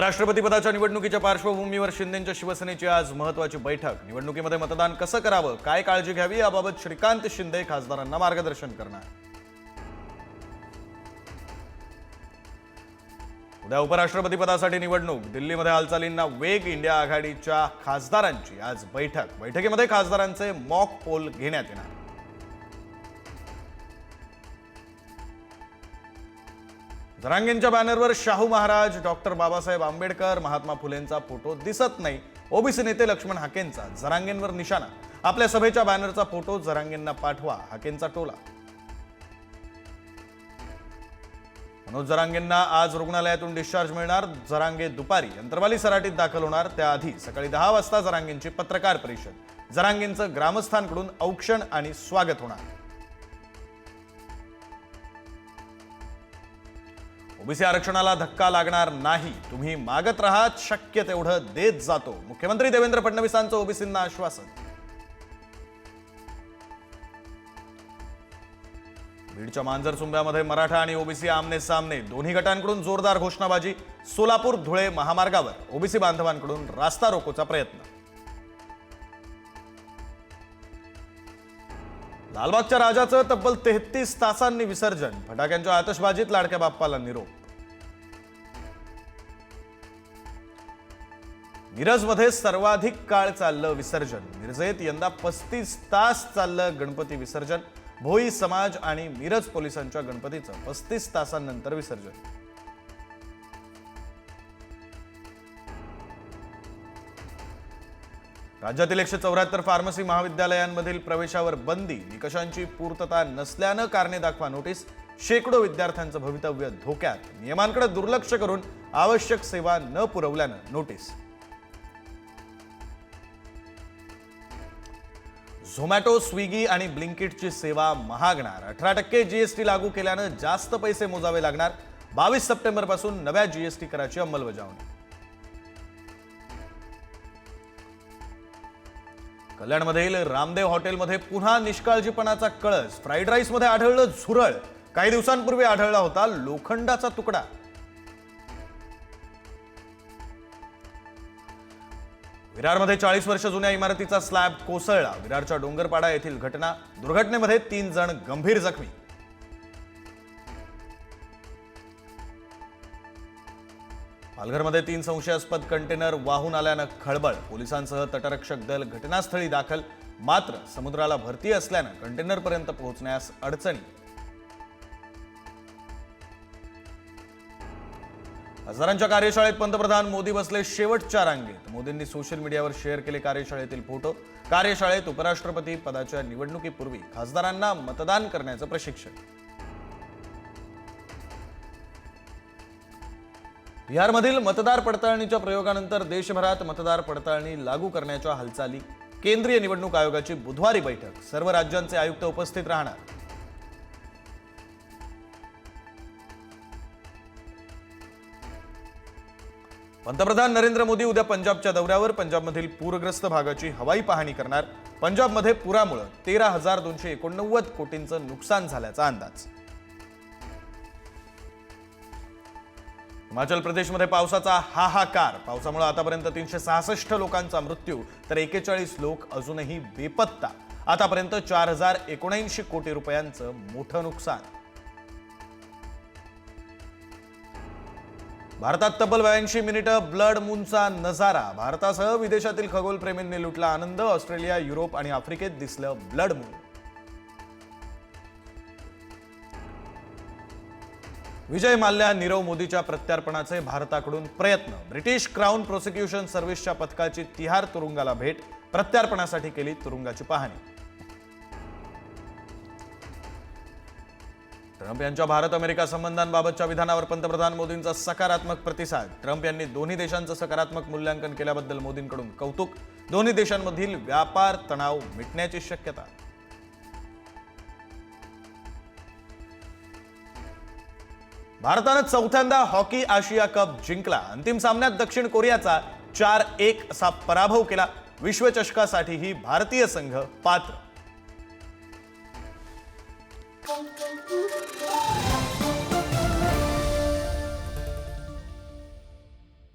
राष्ट्रपतीपदाच्या निवडणुकीच्या पार्श्वभूमीवर शिंदेच्या शिवसेनेची आज महत्वाची बैठक. निवडणुकीमध्ये मतदान कसं करावं काय काळजी घ्यावी याबाबत श्रीकांत शिंदे खासदारांना मार्गदर्शन करणार. उद्या उपराष्ट्रपती पदासाठी निवडणूक. दिल्लीमध्ये हालचालींना वेग इंडिया आघाडीच्या खासदारांची आज बैठक. बैठकीमध्ये खासदारांचे मॉक पोल घेण्यात येणार. जरांगेंच्या बॅनरवर शाहू महाराज डॉक्टर बाबासाहेब आंबेडकर महात्मा फुलेंचा फोटो दिसत नाही. ओबीसी नेते लक्ष्मण हाकेंचा जरांगेंवर निशाणा. आपल्या सभेच्या बॅनरचा फोटो जरांगेंना पाठवा हाकेंचा टोला. मनोज जरांगेंना आज रुग्णालयातून डिस्चार्ज मिळणार जरांगे दुपारी यंत्रवाली सराटीत दाखल होणार त्याआधी सकाळी दहा वाजता जरांगेंची पत्रकार परिषद. जरांगेंचं ग्रामस्थांकडून औक्षण आणि स्वागत होणार. ओबीसी आरक्षणाला धक्का लागणार नाही. तुम्ही मागत राहात शक्य तेवढं देत जातो. मुख्यमंत्री देवेंद्र फडणवीसांचं ओबीसींना आश्वासन. बीडच्या मांजर चुंब्यामध्ये मराठा आणि ओबीसी आमने सामने. दोन्ही गटांकडून जोरदार घोषणाबाजी. सोलापूर धुळे महामार्गावर. ओबीसी बांधवांकडून रास्ता रोकोचा प्रयत्न. लालबागच्या राजाचं तब्बल तेहतीस तासांनी विसर्जन. फटाक्यांच्या आतषबाजीत लाडक्या बाप्पाला निरोप. मिरजमध्ये सर्वाधिक काळ चाललं विसर्जन. मिरजेत यंदा पस्तीस तास चाललं गणपती विसर्जन. भोई समाज आणि मिरज पोलिसांच्या गणपतीचं पस्तीस तासांनंतर विसर्जन. राज्यातील एकशे चौऱ्याहत्तर फार्मसी महाविद्यालयांमधील प्रवेशावर बंदी निकषांची पूर्तता नसल्यानं कारणे दाखवा नोटीस शेकडो विद्यार्थ्यांचं भवितव्य धोक्यात. नियमांकडे दुर्लक्ष करून आवश्यक सेवा न पुरवल्यानं नोटीस. झोमॅटो स्विगी आणि ब्लिंकिटची सेवा महागणार. अठरा टक्के जीएसटी लागू केल्यानं जास्त पैसे मोजावे लागणार. बावीस सप्टेंबरपासून नव्या जीएसटी कराची अंमलबजावणी. कल्याणमधील रामदेव हॉटेलमध्ये पुन्हा निष्काळजीपणाचा कळस. फ्राईड राईसमध्ये आढळलं झुरळ. काही दिवसांपूर्वी आढळला होता लोखंडाचा तुकडा. विरारमध्ये चाळीस वर्ष जुन्या इमारतीचा स्लॅब कोसळला. विरारच्या डोंगरपाडा येथील घटना दुर्घटनेमध्ये तीन जण गंभीर जखमी. पालघरमध्ये तीन संशयास्पद कंटेनर वाहून आल्यानं खळबळ. पोलिसांसह तटरक्षक दल घटनास्थळी दाखल. मात्र समुद्राला भरती असल्यानं कंटेनरपर्यंत पोहोचण्यास अडचणी. खासदारांच्या कार्यशाळेत पंतप्रधान मोदी बसले शेवटच्या रांगेत. मोदींनी सोशल मीडियावर शेअर केले कार्यशाळेतील फोटो. कार्यशाळेत उपराष्ट्रपती पदाच्या निवडणुकीपूर्वी खासदारांना मतदान करण्याचं प्रशिक्षण. बिहारमधील मतदार पडताळणीच्या प्रयोगानंतर देशभरात मतदार पडताळणी लागू करण्याच्या हालचाली. केंद्रीय निवडणूक आयोगाची बुधवारी बैठक. सर्व राज्यांचे आयुक्त उपस्थित राहणार. पंतप्रधान नरेंद्र मोदी उद्या पंजाबच्या दौऱ्यावर. पंजाबमधील पूरग्रस्त भागाची हवाई पाहणी करणार. पंजाबमध्ये पुरामुळे तेरा हजार दोनशे एकोणनव्वद कोटींचं नुकसान झाल्याचा अंदाज. हिमाचल प्रदेशमध्ये पावसाचा हाहाकार. पावसामुळे आतापर्यंत तीनशे सहासष्ट लोकांचा मृत्यू तर एकेचाळीस लोक अजूनही बेपत्ता. आतापर्यंत चार हजार एकोणऐंशी कोटी रुपयांचं मोठं नुकसान. भारतात तब्बल ब्याऐंशी मिनिटं ब्लड मूनचा नजारा. भारतासह विदेशातील खगोलप्रेमींनी लुटला आनंद ऑस्ट्रेलिया युरोप आणि आफ्रिकेत दिसलं ब्लड मून. विजय माल्या नीरव मोदीच्या प्रत्यार्पणाचे भारताकडून प्रयत्न. ब्रिटिश क्राऊन प्रोसिक्युशन सर्व्हिसच्या पथकाची तिहार तुरुंगाला भेट प्रत्यार्पणासाठी केली तुरुंगाची पाहणी. ट्रम्प यांच्या भारत अमेरिका संबंधांबाबतच्या विधानावर पंतप्रधान मोदींचा सकारात्मक प्रतिसाद. ट्रम्प यांनी दोन्ही देशांचं सकारात्मक मूल्यांकन केल्याबद्दल मोदींकडून कौतुक. दोन्ही देशांमधील व्यापार तणाव मिटण्याची शक्यता. भारतानं चौथ्यांदा हॉकी आशिया कप जिंकला. अंतिम सामन्यात दक्षिण कोरियाचा चार एक असा पराभव केला. विश्वचषकासाठीही भारतीय संघ पात्र.